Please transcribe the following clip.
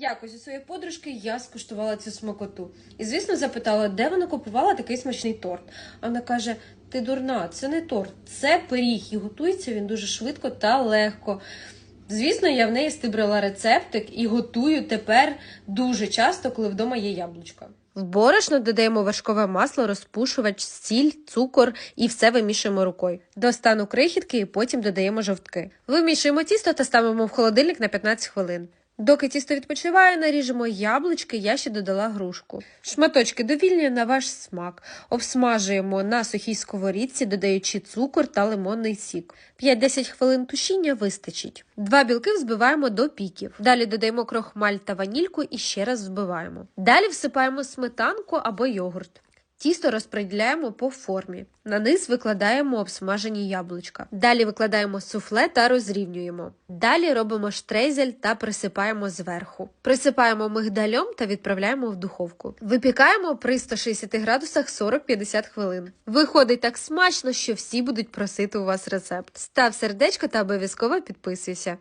Якось у своєї подружки я скуштувала цю смакоту. І, звісно, запитала, де вона купувала такий смачний торт. А вона каже: Ти дурна, це не торт, це пиріг, і готується він дуже швидко та легко. Звісно, я в неї стибрала рецептик і готую тепер дуже часто, коли вдома є яблучка. В борошно додаємо вершкове масло, розпушувач, сіль, цукор і все вимішуємо рукою. До стану крихітки і потім додаємо жовтки. Вимішуємо тісто та ставимо в холодильник на 15 хвилин. Доки тісто відпочиває, наріжемо яблучки, я ще додала грушку. Шматочки довільні на ваш смак. Обсмажуємо на сухій сковорідці, додаючи цукор та лимонний сік. 5-10 хвилин тушіння вистачить. Два білки взбиваємо до піків. Далі додаємо крохмаль та ванільку і ще раз взбиваємо. Далі всипаємо сметанку або йогурт. Тісто розподіляємо по формі. На низ викладаємо обсмажені яблучка. Далі викладаємо суфле та розрівнюємо. Далі робимо штрейзель та присипаємо зверху. Присипаємо мигдальом та відправляємо в духовку. Випікаємо при 160 градусах 40-50 хвилин. Виходить так смачно, що всі будуть просити у вас рецепт. Став сердечко та обов'язково підписуйся.